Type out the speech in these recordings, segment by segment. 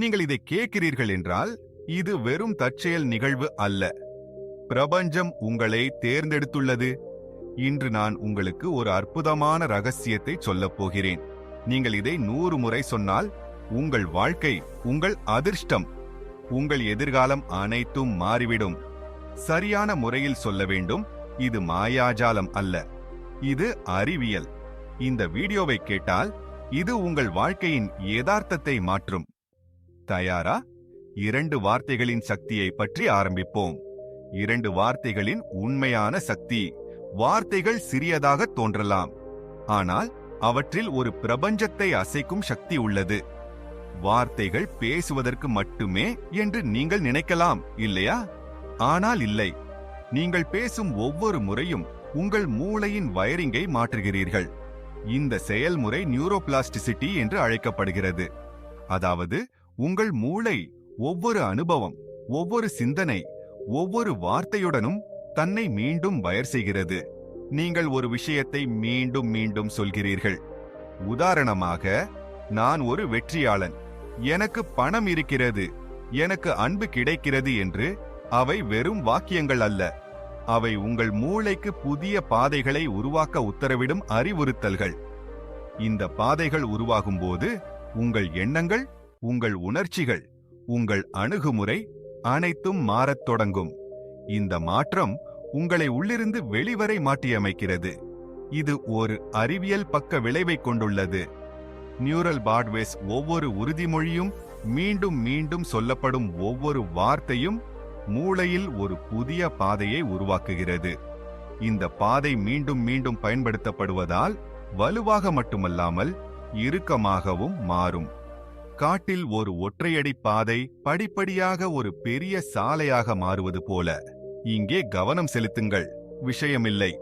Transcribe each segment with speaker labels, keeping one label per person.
Speaker 1: நீங்கள் இதை கேட்கிறீர்கள் என்றால் இது வெறும் தற்செயல் நிகழ்வு அல்ல. பிரபஞ்சம் உங்களை தேர்ந்தெடுத்துள்ளது. இன்று நான் உங்களுக்கு ஒரு அற்புதமான ரகசியத்தை சொல்லப் போகிறேன். நீங்கள் இதை நூறு முறை சொன்னால் உங்கள் வாழ்க்கை உங்கள் அதிர்ஷ்டம் உங்கள் எதிர்காலம் அனைத்தும் மாறிவிடும். சரியான முறையில் சொல்ல வேண்டும் இது மாயாஜாலம் அல்ல. இது அறிவியல். இந்த வீடியோவை கேட்டால் இது உங்கள் வாழ்க்கையின் யதார்த்தத்தை மாற்றும். தயாரா? இரண்டு வார்த்தைகளின் சக்தியை பற்றி ஆரம்பிப்போம். இரண்டு வார்த்தைகளின் உண்மையான சக்தி. வார்த்தைகள் சிறியதாக தோன்றலாம். ஆனால் அவற்றில் ஒரு பிரபஞ்சத்தை அசைக்கும் சக்தி உள்ளது. வார்த்தைகள் பேசுவதற்கு மட்டுமே என்று நீங்கள் நினைக்கலாம் இல்லையா? ஆனால் இல்லை. நீங்கள் பேசும் ஒவ்வொரு முறையும் உங்கள் மூளையின் வயரிங்கை மாற்றுகிறீர்கள். இந்த செயல்முறை நியூரோபிளாஸ்டிசிட்டி என்று அழைக்கப்படுகிறது. அதாவது உங்கள் மூளை ஒவ்வொரு அனுபவம் ஒவ்வொரு சிந்தனை ஒவ்வொரு வார்த்தையுடனும் தன்னை மீண்டும் வயர் செய்கிறது. நீங்கள் ஒரு விஷயத்தை மீண்டும் மீண்டும் சொல்கிறீர்கள். உதாரணமாக நான் ஒரு வெற்றியாளன். எனக்கு பணம் இருக்கிறது. எனக்கு அன்பு கிடைக்கிறது என்று அவை வெறும் வாக்கியங்கள் அல்ல. அவை உங்கள் மூளைக்கு புதிய பாதைகளை உருவாக்க உத்தரவிடும் அறிவுறுத்தல்கள். இந்த பாதைகள் உருவாகும்போது உங்கள் எண்ணங்கள் உங்கள் உணர்ச்சிகள் உங்கள் அணுகுமுறை அனைத்தும் மாறத் தொடங்கும். இந்த மாற்றம் உங்களை உள்ளிருந்து வெளிவரை மாற்றியமைக்கிறது. இது ஒரு அறிவியல் பக்க விளைவைக் கொண்டுள்ளது. நியூரல் பாட்வேஸ் ஒவ்வொரு உறுதிமொழியும் மீண்டும் மீண்டும் சொல்லப்படும் ஒவ்வொரு வார்த்தையும் மூளையில் ஒரு புதிய பாதையை உருவாக்குகிறது. இந்த பாதை மீண்டும் மீண்டும் பயன்படுத்தப்படுவதால் வலுவாக மட்டுமல்லாமல் இறுக்கமாகவும் மாறும். காட்டில் ஒரு ஒற்றையடி பாதை படிப்படியாக ஒரு பெரிய சாலையாக மாறுவது போல. இங்கே கவனம் செலுத்துங்கள். விஷயமில்லை.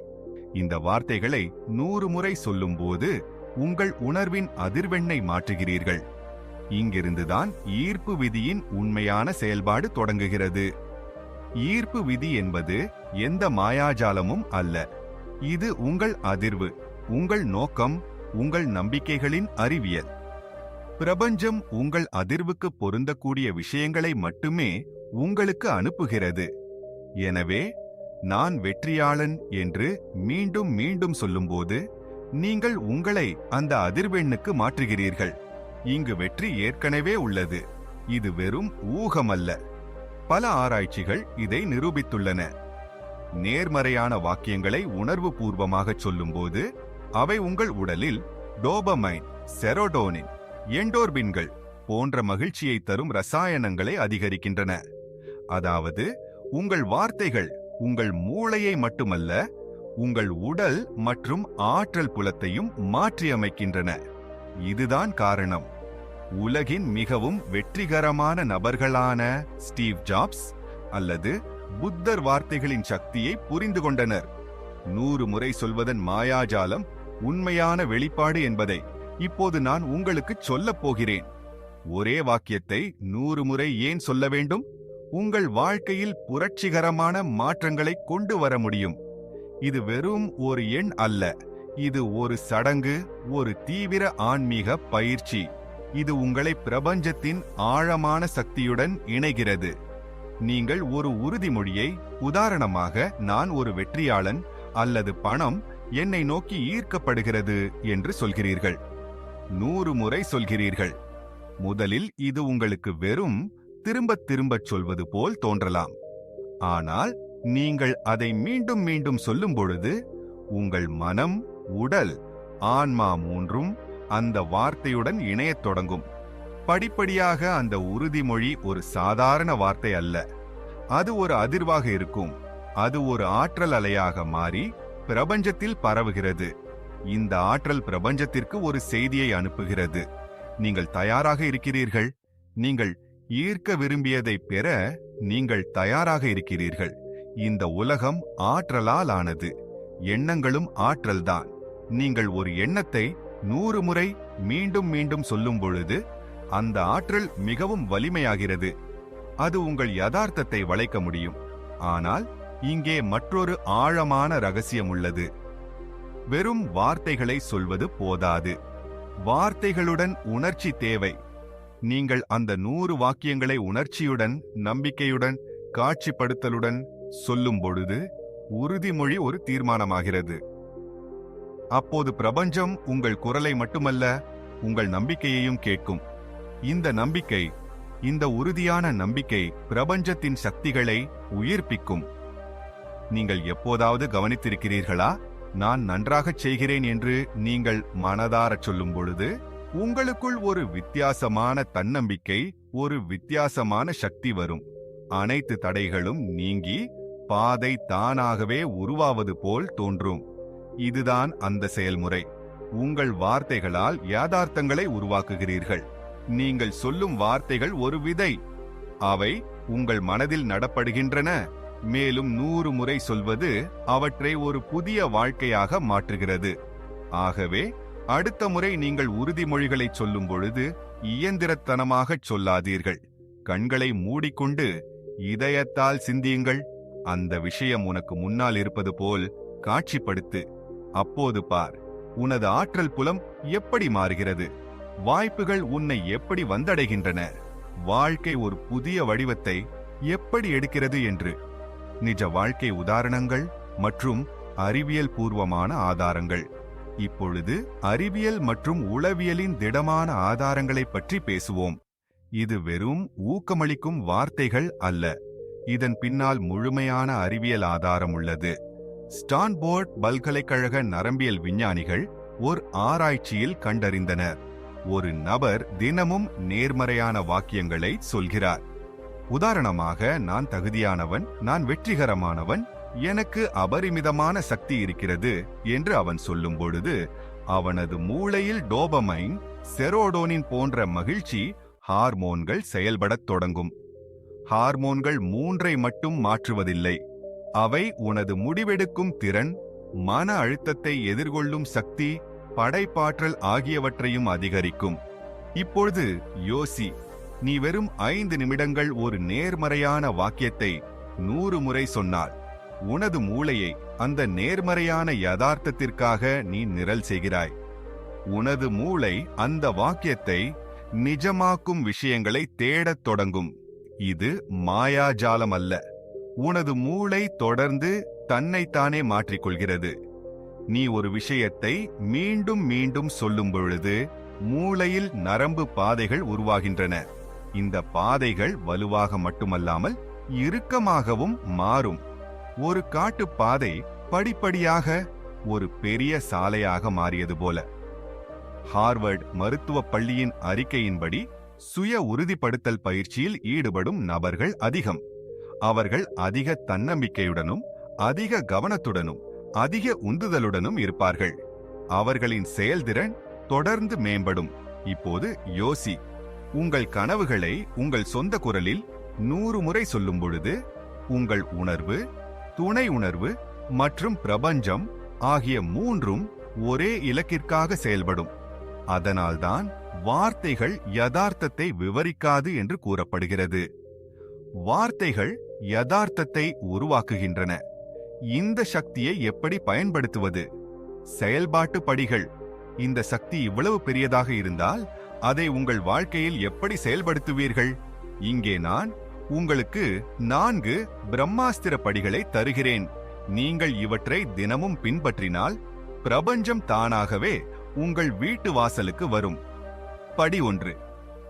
Speaker 1: இந்த வார்த்தைகளை நூறு முறை சொல்லும்போது உங்கள் உணர்வின் அதிர்வெண்ணை மாற்றுகிறீர்கள். இங்கிருந்துதான் ஈர்ப்பு விதியின் உண்மையான செயல்பாடு தொடங்குகிறது. ஈர்ப்பு விதி என்பது எந்த மாயாஜாலமும் அல்ல. இது உங்கள் அதிர்வு உங்கள் நோக்கம் உங்கள் நம்பிக்கைகளின் அறிவியல். பிரபஞ்சம் உங்கள் அதிர்வுக்கு பொருந்தக்கூடிய விஷயங்களை மட்டுமே உங்களுக்கு அனுப்புகிறது. எனவே நான் வெற்றியாளன் என்று மீண்டும் மீண்டும் சொல்லும்போது நீங்கள் உங்களை அந்த அதிர்வெண்ணுக்கு மாற்றுகிறீர்கள். இங்கு வெற்றி ஏற்கனவே உள்ளது. இது வெறும் ஊகமல்ல. பல ஆராய்ச்சிகள் இதை நிரூபித்துள்ளன. நேர்மறையான வாக்கியங்களை உணர்வுபூர்வமாகச் சொல்லும்போது அவை உங்கள் உடலில் டோபமைன் செரோடோனின் எண்டோர்பின்கள் போன்ற மகிழ்ச்சியை தரும் ரசாயனங்களை அதிகரிக்கின்றன. அதாவது உங்கள் வார்த்தைகள் உங்கள் மூளையை மட்டுமல்ல உங்கள் உடல் மற்றும் ஆற்றல் புலத்தையும் மாற்றியமைக்கின்றன. இதுதான் காரணம். உலகின் மிகவும் வெற்றிகரமான நபர்களான ஸ்டீவ் ஜாப்ஸ் அல்லது புத்தர் வார்த்தைகளின் சக்தியை புரிந்து கொண்டனர். நூறு முறை சொல்வதன் மாயாஜாலம் உண்மையான வெளிப்பாடு என்பதை இப்போது நான் உங்களுக்கு சொல்லப் போகிறேன். ஒரே வாக்கியத்தை நூறு முறை ஏன் சொல்ல வேண்டும்? உங்கள் வாழ்க்கையில் புரட்சிகரமான மாற்றங்களை கொண்டு வர முடியும். இது வெறும் ஒரு எண் அல்ல. இது ஒரு சடங்கு ஒரு தீவிர ஆன்மீக பயிற்சி. இது உங்களை பிரபஞ்சத்தின் ஆழமான சக்தியுடன் இணைகிறது. நீங்கள் ஒரு உறுதிமொழியை உதாரணமாக நான் ஒரு வெற்றியாளன் அல்லது பணம் என்னை நோக்கி ஈர்க்கப்படுகிறது என்று சொல்கிறீர்கள். நூறு முறை சொல்கிறீர்கள். முதலில் இது உங்களுக்கு வெறும் திரும்பத் திரும்பச் சொல்வது போல் தோன்றலாம். ஆனால் நீங்கள் அதை மீண்டும் மீண்டும் சொல்லும் பொழுது உங்கள் மனம் உடல் ஆன்மா மூன்றும் அந்த வார்த்தையுடன் இணையத் தொடங்கும். படிப்படியாக அந்த உறுதிமொழி ஒரு சாதாரண வார்த்தை அல்ல. அது ஒரு அதிர்வாக இருக்கும். அது ஒரு ஆற்றல் அலையாக மாறி பிரபஞ்சத்தில் பரவுகிறது. இந்த ஆற்றல் பிரபஞ்சத்திற்கு ஒரு செய்தியை அனுப்புகிறது. நீங்கள் தயாராக இருக்கிறீர்கள். நீங்கள் ஈர்க்க விரும்பியதை பெற நீங்கள் தயாராக இருக்கிறீர்கள். இந்த உலகம் ஆற்றலால் ஆனது. எண்ணங்களும் ஆற்றல்தான். நீங்கள் ஒரு எண்ணத்தை நூறு முறை மீண்டும் மீண்டும் சொல்லும் பொழுது அந்த ஆற்றல் மிகவும் வலிமையாகிறது. அது உங்கள் யதார்த்தத்தை வளைக்க முடியும். ஆனால் இங்கே மற்றொரு ஆழமான ரகசியம் உள்ளது. வெறும் வார்த்தைகளை சொல்வது போதாது. வார்த்தைகளுடன் உணர்ச்சி தேவை. நீங்கள் அந்த நூறு வாக்கியங்களை உணர்ச்சியுடன் நம்பிக்கையுடன் காட்சிப்படுத்தலுடன் சொல்லும் பொழுது உறுதிமொழி ஒரு தீர்மானமாகிறது. அப்போது பிரபஞ்சம் உங்கள் குரலை மட்டுமல்ல உங்கள் நம்பிக்கையையும் கேட்கும். இந்த நம்பிக்கை இந்த உறுதியான நம்பிக்கை பிரபஞ்சத்தின் சக்திகளை உயிர்ப்பிக்கும். நீங்கள் எப்போதாவது கவனித்திருக்கிறீர்களா? நான் நன்றாகச் செய்கிறேன் என்று நீங்கள் மனதாரச் சொல்லும் பொழுது உங்களுக்குள் ஒரு வித்தியாசமான தன்னம்பிக்கை ஒரு வித்தியாசமான சக்தி வரும். அனைத்து தடைகளும் நீங்கி பாதை தானாகவே உருவாவது போல் தோன்றும். இதுதான் அந்த செயல்முறை. உங்கள் வார்த்தைகளால் யதார்த்தங்களை உருவாக்குகிறீர்கள். நீங்கள் சொல்லும் வார்த்தைகள் ஒரு விதை. அவை உங்கள் மனதில் நடப்படுகின்றன. மேலும் நூறு முறை சொல்வது அவற்றை ஒரு புதிய வாழ்க்கையாக மாற்றுகிறது. ஆகவே அடுத்த முறை நீங்கள் உறுதிமொழிகளை சொல்லும் பொழுது இயந்திரத்தனமாகச் சொல்லாதீர்கள். கண்களை மூடிக்கொண்டு இதயத்தால் சிந்தியுங்கள். அந்த விஷயம் உனக்கு முன்னால் இருப்பது போல் காட்சிப்படுத்து. அப்போது பார் உனது ஆற்றல் புலம் எப்படி மாறுகிறது? வாய்ப்புகள் உன்னை எப்படி வந்தடைகின்றன? வாழ்க்கை ஒரு புதிய வடிவத்தை எப்படி எடுக்கிறது என்று நிஜ வாழ்க்கை உதாரணங்கள் மற்றும் அறிவியல் பூர்வமான ஆதாரங்கள். இப்பொழுது அறிவியல் மற்றும் உளவியலின் திடமான ஆதாரங்களைப் பற்றி பேசுவோம். இது வெறும் ஊக்கமளிக்கும் வார்த்தைகள் அல்ல. இதன் பின்னால் முழுமையான அறிவியல் ஆதாரம் உள்ளது. ஸ்டான்போர்ட் பல்கலைக்கழக நரம்பியல் விஞ்ஞானிகள் ஒரு ஆராய்ச்சியில் கண்டறிந்தனர். ஒரு நபர் தினமும் நேர்மறையான வாக்கியங்களை சொல்கிறார். உதாரணமாக நான் தகுதியானவன் நான் வெற்றிகரமானவன் எனக்கு அபரிமிதமான சக்தி இருக்கிறது என்று அவன் சொல்லும் பொழுது அவனது மூளையில் டோபமைன் செரோடோனின் போன்ற மகிழ்ச்சி ஹார்மோன்கள் செயல்படத் தொடங்கும். ஹார்மோன்கள் மூன்றை மட்டும் மாற்றுவதில்லை. அவை உனது முடிவெடுக்கும் திறன் மன அழுத்தத்தை எதிர்கொள்ளும் சக்தி படைப்பாற்றல் ஆகியவற்றையும் அதிகரிக்கும். இப்பொழுது யோசி நீ வெறும் ஐந்து நிமிடங்கள் ஒரு நேர்மறையான வாக்கியத்தை நூறு முறை சொன்னால் உனது மூளையை அந்த நேர்மறையான யதார்த்தத்திற்காக நீ நிரல் செய்கிறாய். உனது மூளை அந்த வாக்கியத்தை நிஜமாக்கும் விஷயங்களை தேடத் தொடங்கும். இது மாயாஜாலம் அல்ல உனது மூளை தொடர்ந்து தன்னைத்தானே மாற்றிக்கொள்கிறது. நீ ஒரு விஷயத்தை மீண்டும் மீண்டும் சொல்லும் பொழுது மூளையில் நரம்பு பாதைகள் உருவாகின்றன. இந்த பாதைகள் வலுவாக மட்டுமல்லாமல் இறுக்கமாகவும் மாறும். ஒரு காட்டு பாதை படிப்படியாக ஒரு பெரிய சாலையாக மாறியது போல. ஹார்வர்ட் மருத்துவ பள்ளியின் அறிக்கையின்படி சுய உறுதிப்படுத்தல் பயிற்சியில் ஈடுபடும் நபர்கள் அதிகம். அவர்கள் அதிக தன்னம்பிக்கையுடனும் அதிக கவனத்துடனும் அதிக உந்துதலுடனும் இருப்பார்கள். அவர்களின் செயல்திறன் தொடர்ந்து மேம்படும். இப்போது யோசி. உங்கள் கனவுகளை உங்கள் சொந்த குரலில் நூறு முறை சொல்லும் பொழுது உங்கள் உணர்வு துணை உணர்வு மற்றும் பிரபஞ்சம் ஆகிய மூன்றும் ஒரே இலக்கிற்காக செயல்படும். அதனால்தான் வார்த்தைகள் யதார்த்தத்தை விவரிக்காது என்று கூறப்படுகிறது. வார்த்தைகள் யதார்த்தத்தை உருவாக்குகின்றன. இந்த சக்தியை எப்படி பயன்படுத்துவது? செயல்பாட்டு படிகள். இந்த சக்தி இவ்வளவு பெரியதாக இருந்தால் அதை உங்கள் வாழ்க்கையில் எப்படி செயல்படுத்துவீர்கள்? இங்கே நான் உங்களுக்கு நான்கு பிரம்மாஸ்திர படிகளை தருகிறேன். நீங்கள் இவற்றை தினமும் பின்பற்றினால் பிரபஞ்சம் தானாகவே உங்கள் வீட்டு வாசலுக்கு வரும். படி ஒன்று.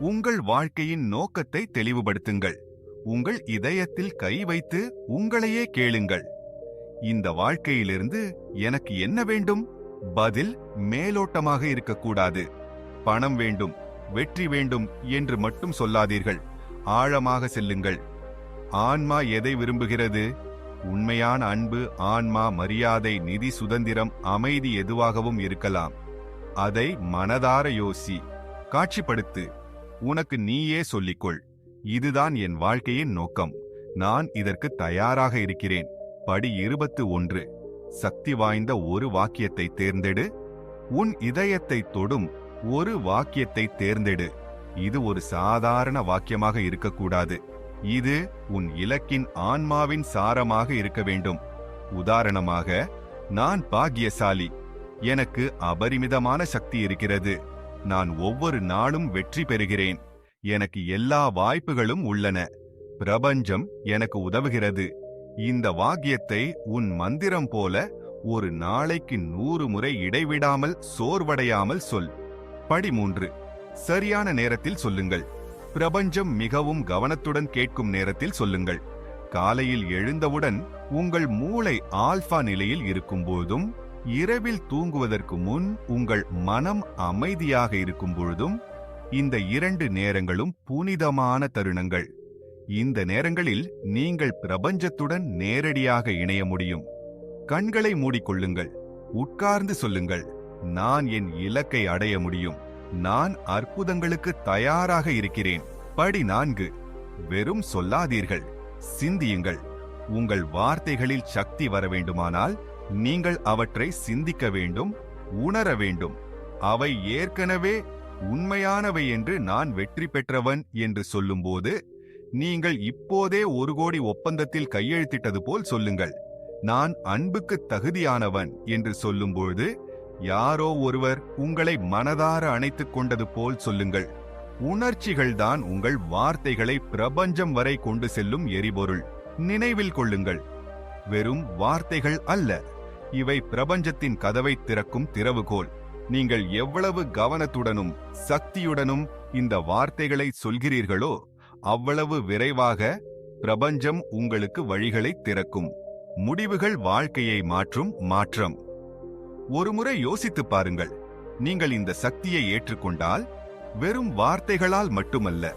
Speaker 1: உங்கள் வாழ்க்கையின் நோக்கத்தை தெளிவுபடுத்துங்கள். உங்கள் இதயத்தில் கை வைத்து உங்களையே கேளுங்கள். இந்த வாழ்க்கையிலிருந்து எனக்கு என்ன வேண்டும்? பதில் மேலோட்டமாக இருக்கக்கூடாது. பணம் வேண்டும். வெற்றி வேண்டும் என்று மட்டும் சொல்லாதீர்கள். ஆழமாக செல்லுங்கள். ஆன்மா எதை விரும்புகிறது? உண்மையான அன்பு ஆன்மா மரியாதை நிதி சுதந்திரம் அமைதி எதுவாகவும் இருக்கலாம். அதை மனதார யோசி. காட்சிப்படுத்து. உனக்கு நீயே சொல்லிக்கொள். இதுதான் என் வாழ்க்கையின் நோக்கம். நான் இதற்கு தயாராக இருக்கிறேன். படி இருபத்து ஒன்று. சக்தி வாய்ந்த ஒரு வாக்கியத்தை தேர்ந்தெடு. உன் இதயத்தை தொடும். ஒரு வாக்கியத்தை தேர்ந்தெடு. இது ஒரு சாதாரண வாக்கியமாக இருக்கக்கூடாது. இது உன் இலக்கின் ஆன்மாவின் சாரமாக இருக்க வேண்டும். உதாரணமாக நான் பாக்கியசாலி எனக்கு அபரிமிதமான சக்தி இருக்கிறது. நான் ஒவ்வொரு நாளும் வெற்றி பெறுகிறேன். எனக்கு எல்லா வாய்ப்புகளும் உள்ளன. பிரபஞ்சம் எனக்கு உதவுகிறது. இந்த வாக்கியத்தை உன் மந்திரம் போல ஒரு நாளைக்கு நூறு முறை இடைவிடாமல் சோர்வடையாமல் சொல். படி மூன்று. சரியான நேரத்தில் சொல்லுங்கள். பிரபஞ்சம் மிகவும் கவனத்துடன் கேட்கும் நேரத்தில் சொல்லுங்கள். காலையில் எழுந்தவுடன் உங்கள் மூளை ஆல்பா நிலையில் இருக்கும்போதும் இரவில் தூங்குவதற்கு முன் உங்கள் மனம் அமைதியாக இருக்கும் பொழுதும் இந்த இரண்டு நேரங்களும் புனிதமான தருணங்கள். இந்த நேரங்களில் நீங்கள் பிரபஞ்சத்துடன் நேரடியாக இணைய முடியும். கண்களை மூடிக்கொள்ளுங்கள். உட்கார்ந்து சொல்லுங்கள். நான் என் இலக்கை அடைய முடியும். நான் அற்புதங்களுக்கு தயாராக இருக்கிறேன். படி நான்கு வெறும் சொல்லாதீர்கள். சிந்தியுங்கள். உங்கள் வார்த்தைகளில் சக்தி வர வேண்டுமானால் நீங்கள் அவற்றை சிந்திக்க வேண்டும் உணர வேண்டும். அவை ஏற்கனவே உண்மையானவை என்று நான் வெற்றி பெற்றவன் என்று சொல்லும்போது நீங்கள் இப்போதே ஒரு கோடி ஒப்பந்தத்தில் கையெழுத்திட்டது போல் சொல்லுங்கள். நான் அன்புக்கு தகுதியானவன் என்று சொல்லும்போது யாரோ ஒருவர் உங்களை மனதார அணைத்துக் கொண்டது போல் சொல்லுங்கள். உணர்ச்சிகள்தான் உங்கள் வார்த்தைகளை பிரபஞ்சம் வரை கொண்டு செல்லும் எரிபொருள். நினைவில் கொள்ளுங்கள். வெறும் வார்த்தைகள் அல்ல. இவை பிரபஞ்சத்தின் கதவை திறக்கும் திறவுகோல். நீங்கள் எவ்வளவு கவனத்துடனும் சக்தியுடனும் இந்த வார்த்தைகளை சொல்கிறீர்களோ அவ்வளவு விரைவாக பிரபஞ்சம் உங்களுக்கு வழிகளை திறக்கும். முடிவுகள் வாழ்க்கையை மாற்றும் மாற்றம். ஒருமுறை யோசித்துப் பாருங்கள். நீங்கள் இந்த சக்தியை ஏற்றுக்கொண்டால் வெறும் வார்த்தைகளால் மட்டுமல்ல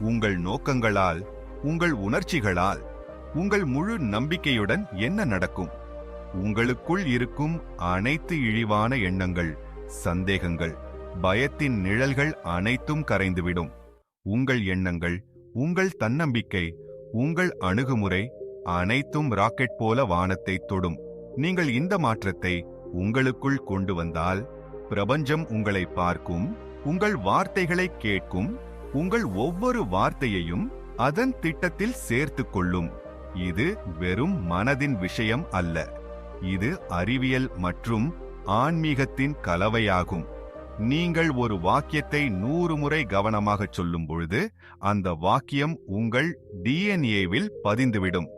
Speaker 1: உங்கள் நோக்கங்களால் உங்கள் உணர்ச்சிகளால் உங்கள் முழு நம்பிக்கையுடன் என்ன நடக்கும்? உங்களுக்குள் இருக்கும் அனைத்து இழிவான எண்ணங்கள் சந்தேகங்கள் பயத்தின் நிழல்கள் அனைத்தும் கரைந்துவிடும். உங்கள் எண்ணங்கள் உங்கள் தன்னம்பிக்கை உங்கள் அணுகுமுறை அனைத்தும் ராக்கெட் போல வானத்தை தொடும். நீங்கள் இந்த மாற்றத்தை உங்களுக்குள் கொண்டு வந்தால் பிரபஞ்சம் உங்களை பார்க்கும் உங்கள் வார்த்தைகளை கேட்கும் உங்கள் ஒவ்வொரு வார்த்தையையும் அதன் திட்டத்தில் சேர்த்து கொள்ளும். இது வெறும் மனதின் விஷயம் அல்ல. இது அறிவியல் மற்றும் ஆன்மீகத்தின் கலவையாகும். நீங்கள் ஒரு வாக்கியத்தை நூறு முறை கவனமாகச் சொல்லும் பொழுது அந்த வாக்கியம் உங்கள் டிஎன்ஏவில் பதிந்துவிடும்.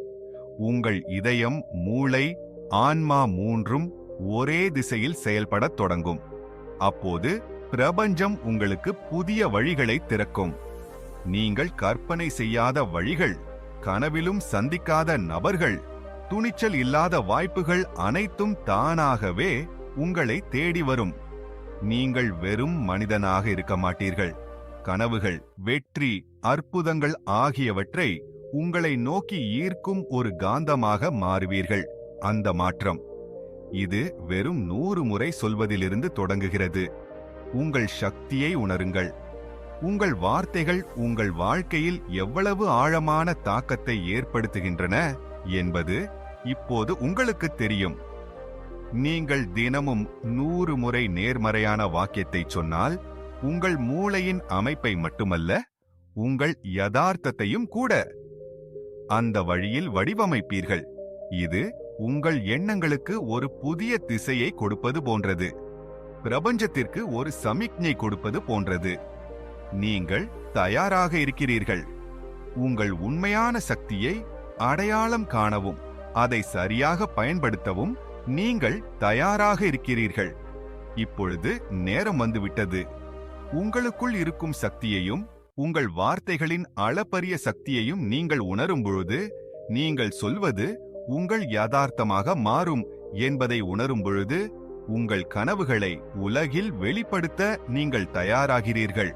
Speaker 1: உங்கள் இதயம் மூளை ஆன்மா மூன்றும் ஒரே திசையில் செயல்படத் தொடங்கும். அப்போது பிரபஞ்சம் உங்களுக்கு புதிய வழிகளை திறக்கும். நீங்கள் கற்பனை செய்யாத வழிகள் கனவிலும் சந்திக்காத நபர்கள் துணிச்சல் இல்லாத வாய்ப்புகள் அனைத்தும் தானாகவே உங்களை தேடி வரும். நீங்கள் வெறும் மனிதனாக இருக்க மாட்டீர்கள். கனவுகள் வெற்றி அற்புதங்கள் ஆகியவற்றை உங்களை நோக்கி ஈர்க்கும் ஒரு காந்தமாக மாறுவீர்கள். அந்த மாற்றம் இது வெறும் நூறு முறை சொல்வதிலிருந்து தொடங்குகிறது. உங்கள் சக்தியை உணருங்கள். உங்கள் வார்த்தைகள் உங்கள் வாழ்க்கையில் எவ்வளவு ஆழமான தாக்கத்தை ஏற்படுத்துகின்றன என்பது இப்போது உங்களுக்கு தெரியும். நீங்கள் தினமும் நூறு முறை நேர்மறையான வாக்கியத்தை சொன்னால் உங்கள் மூளையின் அமைப்பை மட்டுமல்ல உங்கள் யதார்த்தத்தையும் கூட. அந்த வழியில் வடிவமைப்பீர்கள். இது உங்கள் எண்ணங்களுக்கு ஒரு புதிய திசையை கொடுப்பது போன்றது. பிரபஞ்சத்திற்கு ஒரு சமிக்ஞை கொடுப்பது போன்றது. நீங்கள் தயாராக இருக்கிறீர்கள். உங்கள் உண்மையான சக்தியை அடையாளம் காணவும் அதை சரியாக பயன்படுத்தவும் நீங்கள் தயாராக இருக்கிறீர்கள். இப்பொழுது நேரம் வந்துவிட்டது. உங்களுக்குள் இருக்கும் சக்தியையும் உங்கள் வார்த்தைகளின் அளப்பரிய சக்தியையும் நீங்கள் உணரும் பொழுது நீங்கள் சொல்வது உங்கள் யதார்த்தமாக மாறும் என்பதை உணரும் பொழுது உங்கள் கனவுகளை உலகில் வெளிப்படுத்த நீங்கள் தயாராகிறீர்கள்.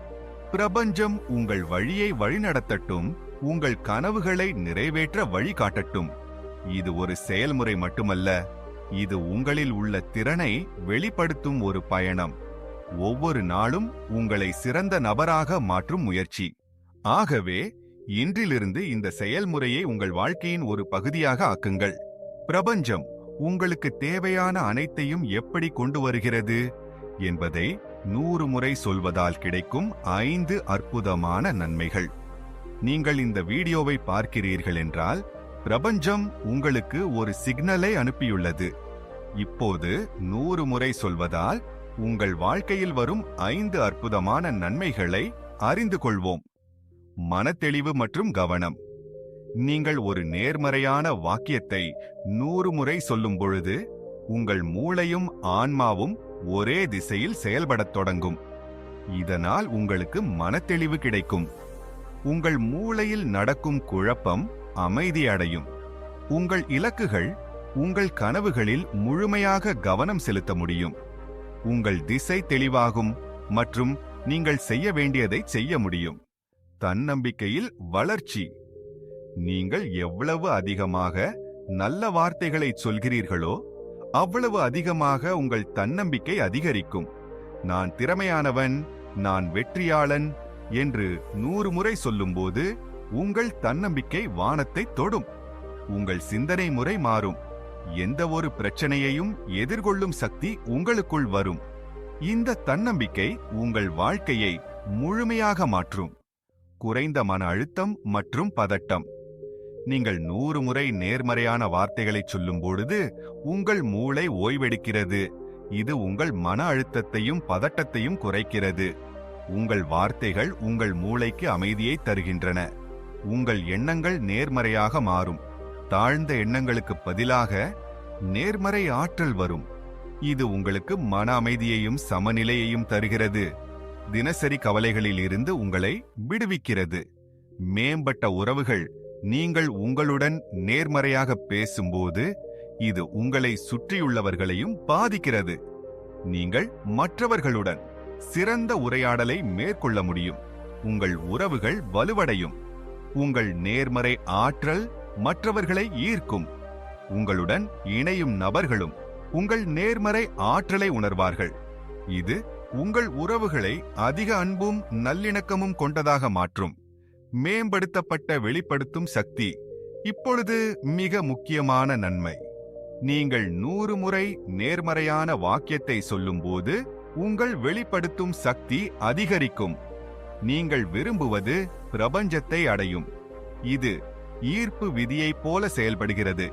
Speaker 1: பிரபஞ்சம் உங்கள் வழியை வழிநடத்தட்டும் உங்கள் கனவுகளை நிறைவேற்ற வழிகாட்டட்டும் இது ஒரு செயல்முறை மட்டுமல்ல இது உங்களில் உள்ள திறனை வெளிப்படுத்தும் ஒரு பயணம். ஒவ்வொரு நாளும் உங்களை சிறந்த நபராக மாற்றும் முயற்சி. ஆகவே இன்றிலிருந்து இந்த செயல்முறையை உங்கள் வாழ்க்கையின் ஒரு பகுதியாக ஆக்குங்கள். பிரபஞ்சம் உங்களுக்கு தேவையான அனைத்தையும் எப்படி கொண்டு வருகிறது? என்பதை நூறு முறை சொல்வதால் கிடைக்கும் ஐந்து அற்புதமான நன்மைகள். நீங்கள் இந்த வீடியோவை பார்க்கிறீர்கள் என்றால் பிரபஞ்சம் உங்களுக்கு ஒரு சிக்னலை அனுப்பியுள்ளது. இப்போது நூறு முறை சொல்வதால் உங்கள் வாழ்க்கையில் வரும் ஐந்து அற்புதமான நன்மைகளை அறிந்து கொள்வோம். மனத்தெளிவு மற்றும் கவனம். நீங்கள் ஒரு நேர்மறையான வாக்கியத்தை நூறு முறை சொல்லும் பொழுது உங்கள் மூளையும் ஆன்மாவும் ஒரே திசையில் செயல்படத் தொடங்கும். இதனால் உங்களுக்கு மனத்தெளிவு கிடைக்கும். உங்கள் மூளையில் நடக்கும் குழப்பம் அமைதியடையும் உங்கள் இலக்குகள் உங்கள் கனவுகளில் முழுமையாக கவனம் செலுத்த முடியும். உங்கள் திசை தெளிவாகும் மற்றும் நீங்கள் செய்ய வேண்டியதை செய்ய முடியும். தன்னம்பிக்கையில் வளர்ச்சி. நீங்கள் எவ்வளவு அதிகமாக நல்ல வார்த்தைகளை சொல்கிறீர்களோ அவ்வளவு அதிகமாக உங்கள் தன்னம்பிக்கை அதிகரிக்கும். நான் திறமையானவன் நான் வெற்றியாளன் என்று நூறு முறை சொல்லும்போது உங்கள் தன்னம்பிக்கை வானத்தை தொடும். உங்கள் சிந்தனை முறை மாறும். எந்த ஒரு பிரச்சனையையும் எதிர்கொள்ளும் சக்தி உங்களுக்குள் வரும். இந்த தன்னம்பிக்கை உங்கள் வாழ்க்கையை முழுமையாக மாற்றும். குறைந்த மன அழுத்தம் மற்றும் பதட்டம். நீங்கள் நூறு முறை நேர்மறையான வார்த்தைகளை சொல்லும் பொழுது உங்கள் மூளை ஓய்வெடுக்கிறது. இது உங்கள் மன அழுத்தத்தையும் பதட்டத்தையும் குறைக்கிறது. உங்கள் வார்த்தைகள் உங்கள் மூளைக்கு அமைதியை தருகின்றன. உங்கள் எண்ணங்கள் நேர்மறையாக மாறும். தாழ்ந்த எண்ணங்களுக்கு பதிலாக நேர்மறை ஆற்றல் வரும். இது உங்களுக்கு மன அமைதியையும் சமநிலையையும் தருகிறது. தினசரி கவலைகளில் இருந்து உங்களை விடுவிக்கிறது. மேம்பட்ட உறவுகள் நீங்கள் உங்களுடன் நேர்மறையாக பேசும்போது இது உங்களை சுற்றியுள்ளவர்களையும் பாதிக்கிறது. நீங்கள் மற்றவர்களுடன் சிறந்த உரையாடலை மேற்கொள்ள முடியும். உங்கள் உறவுகள் வலுவடையும். உங்கள் நேர்மறை ஆற்றல் மற்றவர்களை ஈர்க்கும். உங்களுடன் இணையும் நபர்களும் உங்கள் நேர்மறை ஆற்றலை உணர்வார்கள். இது உங்கள் உறவுகளை அதிக அன்பும் நல்லிணக்கமும் கொண்டதாக மாற்றும். மேம்படுத்தப்பட்ட வெளிப்படுத்தும் சக்தி இப்பொழுது மிக முக்கியமான நன்மை. நீங்கள் நூறு முறை நேர்மறையான வாக்கியத்தை சொல்லும்போது உங்கள் வெளிப்படுத்தும் சக்தி அதிகரிக்கும். நீங்கள் விரும்புவது பிரபஞ்சத்தை அடையும். இது ஈர்ப்பு விதியைப் போல செயல்படுகிறது.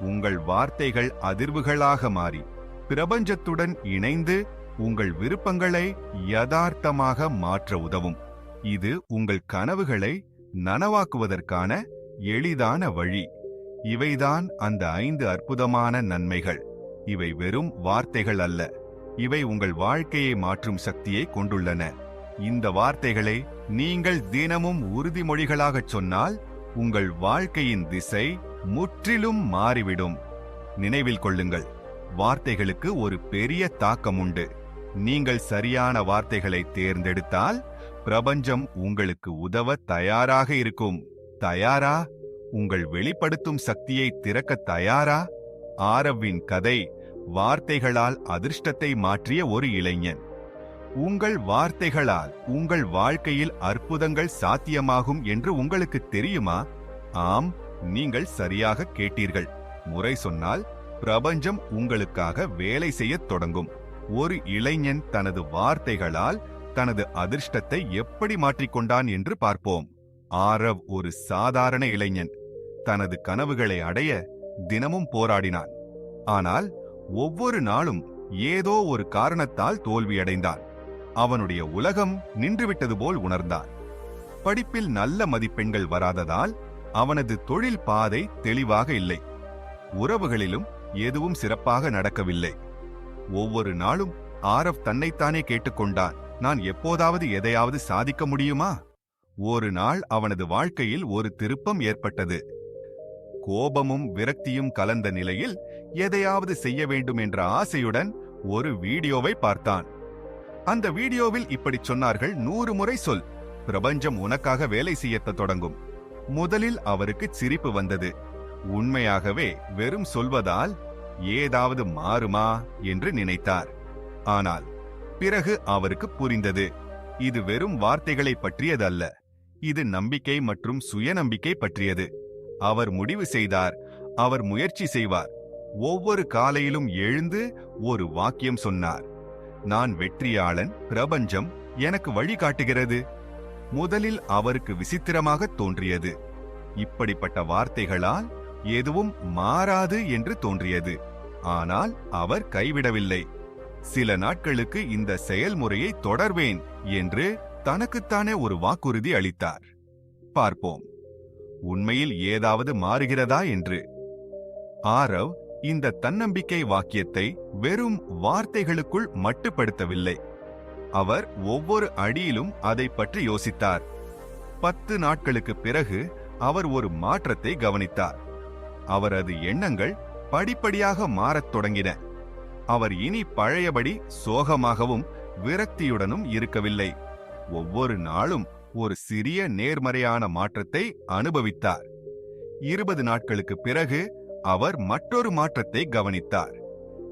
Speaker 1: உங்கள் வார்த்தைகள் அதிர்வுகளாக மாறி பிரபஞ்சத்துடன் இணைந்து உங்கள் விருப்பங்களை யதார்த்தமாக மாற்ற உதவும். இது உங்கள் கனவுகளை நனவாக்குவதற்கான எளிதான வழி. இவைதான் அந்த ஐந்து அற்புதமான நன்மைகள். இவை வெறும் வார்த்தைகள் அல்ல. இவை உங்கள் வாழ்க்கையை மாற்றும் சக்தியை கொண்டுள்ளன. இந்த வார்த்தைகளை நீங்கள் தினமும் உறுதிமொழிகளாகச் சொன்னால் உங்கள் வாழ்க்கையின் திசை முற்றிலும் மாறிவிடும். நினைவில் கொள்ளுங்கள். வார்த்தைகளுக்கு ஒரு பெரிய தாக்கம் உண்டு நீங்கள் சரியான வார்த்தைகளை தேர்ந்தெடுத்தால் பிரபஞ்சம் உங்களுக்கு உதவ தயாராக இருக்கும். தயாரா? உங்கள் வெளிப்படுத்தும் சக்தியை திறக்க தயாரா? ஆரவ்வின் கதை வார்த்தைகளால் அதிர்ஷ்டத்தை மாற்றிய ஒரு இளைஞன். உங்கள் வார்த்தைகளால் உங்கள் வாழ்க்கையில் அற்புதங்கள் சாத்தியமாகும் என்று உங்களுக்கு தெரியுமா? ஆம் நீங்கள் சரியாக கேட்டீர்கள். முறை சொன்னால் பிரபஞ்சம் உங்களுக்காக வேலை செய்யத் தொடங்கும். ஒரு இளைஞன் தனது வார்த்தைகளால் தனது அதிர்ஷ்டத்தை எப்படி மாற்றிக்கொண்டான் என்று பார்ப்போம். ஆரவ் ஒரு சாதாரண இளைஞன். தனது கனவுகளை அடைய தினமும் போராடினான். ஆனால் ஒவ்வொரு நாளும் ஏதோ ஒரு காரணத்தால் தோல்வியடைந்தான். அவனுடைய உலகம் நின்றுவிட்டது போல் உணர்ந்தான். படிப்பில் நல்ல மதிப்பெண்கள் வராததால் அவனது தொழில் பாதை தெளிவாக இல்லை. உறவுகளிலும் எதுவும் சிறப்பாக நடக்கவில்லை. ஒவ்வொரு நாளும் ஆரவ் தன்னைத்தானே கேட்டுக்கொண்டான். நான் எப்போதாவது எதையாவது சாதிக்க முடியுமா? ஒரு நாள் அவனது வாழ்க்கையில் ஒரு திருப்பம் ஏற்பட்டது. கோபமும் விரக்தியும் கலந்த நிலையில் எதையாவது செய்ய வேண்டும் என்ற ஆசையுடன் ஒரு வீடியோவை பார்த்தான். அந்த வீடியோவில் இப்படி சொன்னார்கள் நூறு முறை சொல். பிரபஞ்சம் உனக்காக வேலை செய்யத் தொடங்கும். முதலில் அவருக்கு சிரிப்பு வந்தது. உண்மையாகவே வெறும் சொல்வதால் ஏதாவது மாறுமா என்று நினைத்தார். ஆனால் பிறகு அவருக்கு புரிந்தது. இது வெறும் வார்த்தைகளை பற்றியதல்ல. இது நம்பிக்கை மற்றும் சுயநம்பிக்கை பற்றியது. அவர் முடிவு செய்தார். அவர் முயற்சி செய்வார். ஒவ்வொரு காலையிலும் எழுந்து ஒரு வாக்கியம் சொன்னார். நான் வெற்றியாளன் பிரபஞ்சம் எனக்கு வழிகாட்டுகிறது முதலில் அவருக்கு விசித்திரமாக தோன்றியது. இப்படிப்பட்ட வார்த்தைகளால் எதுவும் மாறாது என்று தோன்றியது. ஆனால் அவர் கைவிடவில்லை. சில நாட்களுக்கு இந்த செயல்முறையை தொடர்வேன் என்று தனக்குத்தானே ஒரு வாக்குறுதி அளித்தார். பார்ப்போம். உண்மையில் ஏதாவது மாறுகிறதா என்று. ஆரவ் இந்த தன்னம்பிக்கை வாக்கியத்தை வெறும் வார்த்தைகளுக்குள் மட்டுப்படுத்தவில்லை. அவர் ஒவ்வொரு அடியிலும் அதை பற்றி யோசித்தார். பத்து நாட்களுக்கு பிறகு அவர் ஒரு மாற்றத்தை கவனித்தார். அவரது எண்ணங்கள் படிப்படியாக மாறத் தொடங்கின. அவர் இனி பழையபடி சோகமாகவும் விரக்தியுடனும் இருக்கவில்லை. ஒவ்வொரு நாளும் ஒரு சிறிய நேர்மறையான மாற்றத்தை அனுபவித்தார். இருபது நாட்களுக்கு பிறகு அவர் மற்றொரு மாற்றத்தை கவனித்தார்.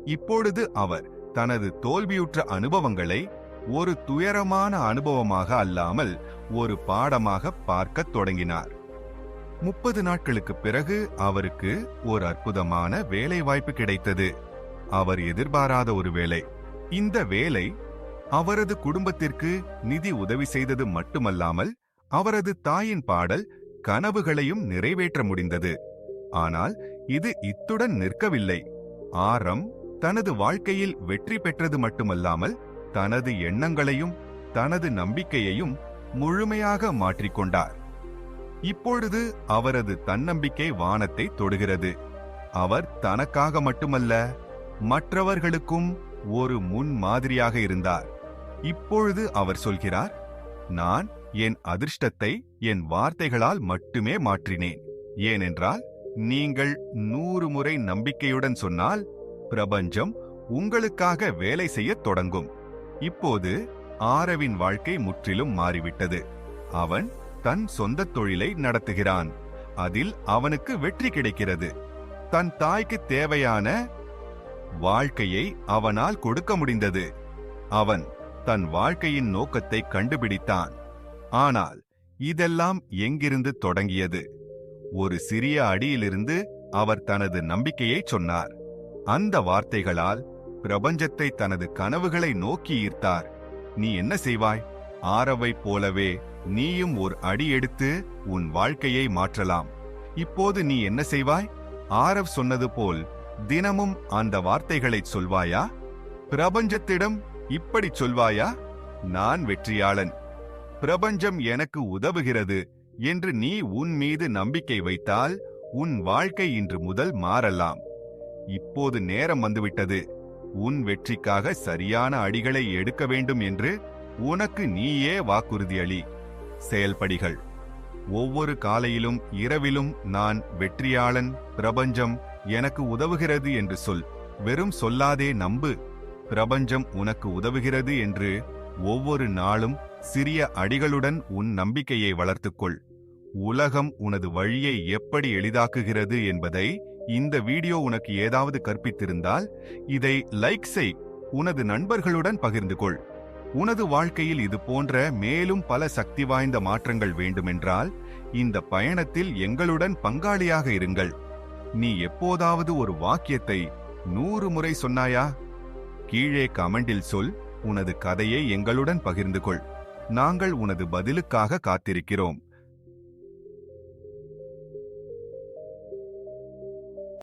Speaker 1: இப்பொழுது அவர் தனது தோல்வியுற்ற அனுபவங்களை ஒரு துயரமான அனுபவமாக அல்லாமல் ஒரு பாடமாக பார்க்கத் தொடங்கினார். முப்பது நாட்களுக்கு பிறகு அவருக்கு ஒரு அற்புதமான வேலை வாய்ப்பு கிடைத்தது. அவர் எதிர்பாராத ஒரு வேலை. இந்த வேலை அவரது குடும்பத்திற்கு நிதி உதவி செய்தது மட்டுமல்லாமல் அவரது தாயின் பாடல் கனவுகளையும் நிறைவேற்ற முடிந்தது. ஆனால் இது இத்துடன் நிற்கவில்லை. ஆரம் தனது வாழ்க்கையில் வெற்றி பெற்றது மட்டுமல்லாமல் தனது எண்ணங்களையும் தனது நம்பிக்கையையும் முழுமையாக மாற்றிக்கொண்டார். இப்பொழுது அவரது தன்னம்பிக்கை வானத்தை தொடுகிறது. அவர் தனக்காக மட்டுமல்ல மற்றவர்களுக்கும் ஒரு முன் மாதிரியாக இருந்தார். இப்பொழுது அவர் சொல்கிறார் நான் என் அதிர்ஷ்டத்தை என் வார்த்தைகளால் மட்டுமே மாற்றினேன். ஏனென்றால் நீங்கள் நூறு முறை நம்பிக்கையுடன் சொன்னால் பிரபஞ்சம் உங்களுக்காக வேலை செய்யத் தொடங்கும். இப்போது ஆரவின் வாழ்க்கை முற்றிலும் மாறிவிட்டது. அவன் தன் சொந்த தொழிலை நடத்துகிறான். அதில் அவனுக்கு வெற்றி கிடைக்கிறது. தன் தாய்க்கு தேவையான வாழ்க்கையை அவனால் கொடுக்க முடிந்தது. அவன் தன் வாழ்க்கையின் நோக்கத்தை கண்டுபிடித்தான். ஆனால் இதெல்லாம் எங்கிருந்து தொடங்கியது? ஒரு சிறிய அடியிலிருந்து அவர் தனது நம்பிக்கையை சொன்னார். அந்த வார்த்தைகளால் பிரபஞ்சத்தை தனது கனவுகளை நோக்கி ஈர்த்தார். நீ என்ன செய்வாய்? ஆரவை போலவே நீயும் ஒரு அடி எடுத்து உன் வாழ்க்கையை மாற்றலாம். இப்போது நீ என்ன செய்வாய்? ஆரவ் சொன்னது போல் தினமும் அந்த வார்த்தைகளை சொல்வாயா? பிரபஞ்சத்திடம் இப்படி சொல்வாயா? நான் வெற்றியாளன். பிரபஞ்சம் எனக்கு உதவுகிறது என்று நீ உன் மீது நம்பிக்கை வைத்தால் உன் வாழ்க்கை இன்று முதல் மாறலாம். இப்போது நேரம் வந்துவிட்டது. உன் வெற்றிக்காக சரியான அடிகளை எடுக்க வேண்டும் என்று உனக்கு நீயே வாக்குறுதியளி. செயல்படிகள். ஒவ்வொரு காலையிலும் இரவிலும் நான் வெற்றியாளன் பிரபஞ்சம் எனக்கு உதவுகிறது என்று சொல். வெறும் சொல்லாதே நம்பு. பிரபஞ்சம் உனக்கு உதவுகிறது என்று ஒவ்வொரு நாளும் சிறிய அடிகளுடன் உன் நம்பிக்கையை வளர்த்துக்கொள். உலகம் உனது வழியை எப்படி எளிதாக்குகிறது என்பதை இந்த வீடியோ உனக்கு ஏதாவது கற்பித்திருந்தால் இதை லைக் செய். உனது நண்பர்களுடன் பகிர்ந்து கொள். உனது வாழ்க்கையில் இது போன்ற மேலும் பல சக்தி வாய்ந்த மாற்றங்கள் வேண்டுமென்றால் இந்த பயணத்தில் எங்களுடன் பங்காளியாக இருங்கள். நீ எப்போதாவது ஒரு வாக்கியத்தை நூறு முறை சொன்னாயா? கீழே கமெண்டில் சொல் உனது கதையை எங்களுடன் பகிர்ந்து கொள். நாங்கள் உனது பதிலுக்காக காத்திருக்கிறோம்.